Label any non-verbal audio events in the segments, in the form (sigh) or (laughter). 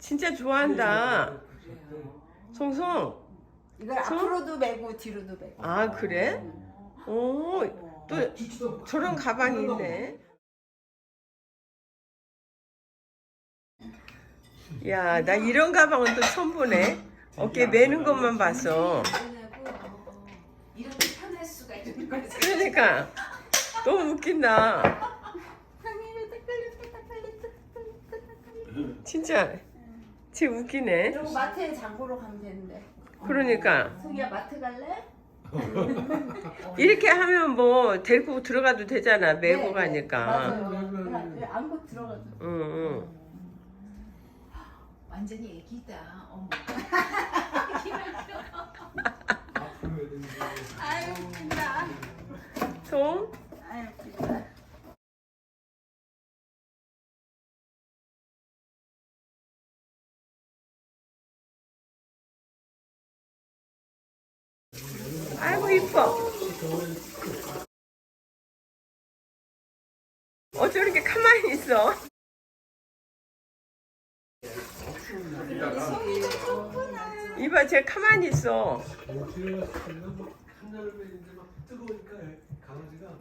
진짜 좋아한다. 송송. 이걸 저? 앞으로도 메고 뒤로도 메고. 아 그래? 오, 또 저런 가방이 있네. 야, 나 이런 가방은 또 처음 보네. 어깨 매는 것만 봤어. 이렇게 편할 수가 있는 거지. 그러니까 너무 웃긴다. 진짜 쟤 웃기네. 그리고 마트에 장보러 가면 되는데. 그러니까 송이야 마트 갈래? (laughs) 이렇게 하면 뭐 데리고 들어가도 되잖아. 메고 네, 네. 가니까. 맞아요. 안고 들어가도. 응, 응. 완전히 애기다. 어머. 아유 웃긴다. 송. 아이고 이뻐. 어쩜 이렇게 가만히 있어? 이봐, 쟤 가만히 있어.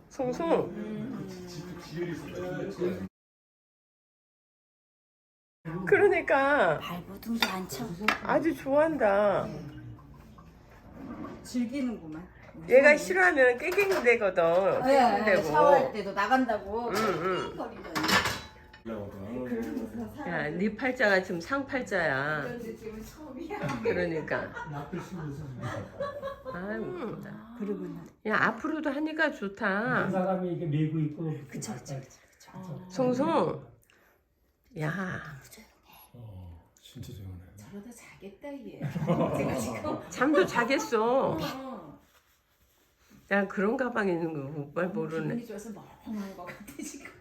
송송. 그러니까 발버둥도 안 쳐. 아주 좋아한다. 즐기는구만. 얘가 싫어하면 깨갱 되거든. 네, 깨갱 네, 되고. 샤워할 때도 나간다고. 응, 응. 거리더니. 야, 네 팔자가 지금 상팔자야. 지금 처음이야. 그러니까. 웃긴다. 그러구나. 야, 앞으로도 하니까 한 좋다. 사람이 이게 메고 있고 그쵸 그쵸 그쵸. 송송. 야, 어, 진짜 좋네. 저러다 자겠다 얘. (laughs) 제가 지금. 잠도 자겠어. 어. 야, 그런 가방 있는 거 정말 모르네. 기분이 좋아서 멍한 것 같아 지금.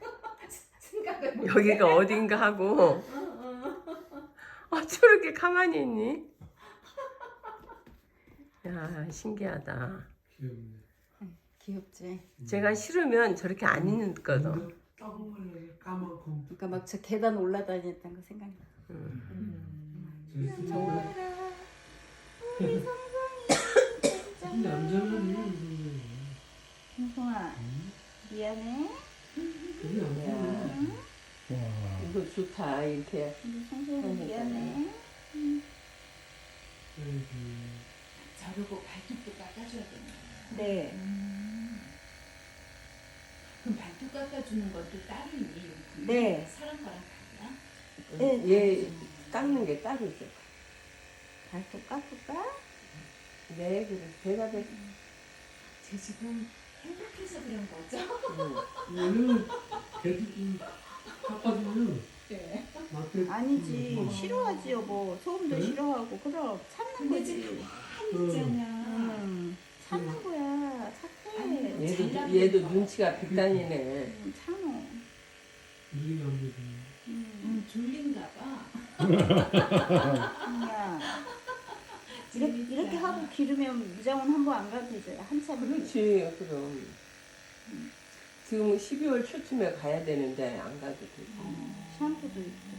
(laughs) 생각을 못 여기가 해. 어딘가 하고. 어, 저렇게 가만히 있니? 야, 신기하다. 귀엽네. 귀엽지. 제가 싫으면 저렇게 안 있거든. 까만 까맣고. 그러니까 막 저 계단 올라다녔던 거 생각나. 남자는 미안해. 그게 아니야. 이거 좋다, 이렇게. 우리 성송이 미안해. 저러고 발톱도 깎아줘야 되나? 네. 그럼 발톱 깎아주는 것도 따로 있니? 네. 사람 거랑 달라? 네. 얘 깎는 게 따로죠. 발톱 깎을까? 네, 그래. 대답해. 쟤 지금 행복해서 그런 거죠? 얘는 걔도 깎아주면 네. 나한테 아니지 싫어하지 여보 소음도 그래? 싫어하고 그럼 참는 근데 거지. 지금 있잖아. 참는 거야 착해. 얘도, 얘도 눈치가 백단이네. 응, 참어. 이게 안 되지. 응. 음, 졸린가 봐. 그냥 이렇게, 이렇게 하고 기르면 무장원 한 번 안 가도 되죠. 한참. 그렇지, 그럼. 지금은 12월 초쯤에 가야 되는데 안 가도 되지. 샴푸도 있고.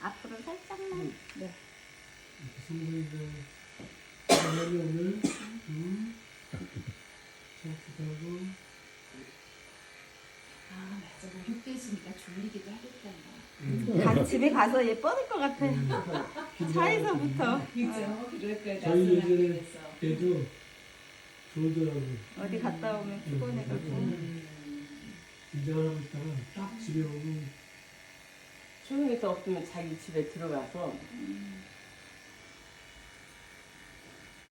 앞으로 살짝만. 네. 성공이가 어머니 오늘 음 청소하고 아 맞아. 목욕 있으니까 졸리기도 하겠다. 가, 집에 가서 얘 뻗을 것 같아. (laughs) 차에서부터. 그죠? 그럴 거야. 저희 나서는 이제 되겠어. 걔도 좋더라고. 어디 갔다 오면 피곤해가지고. 긴장하고 있다가 딱 집에 오고 소용에서 없으면 자기 집에 들어가서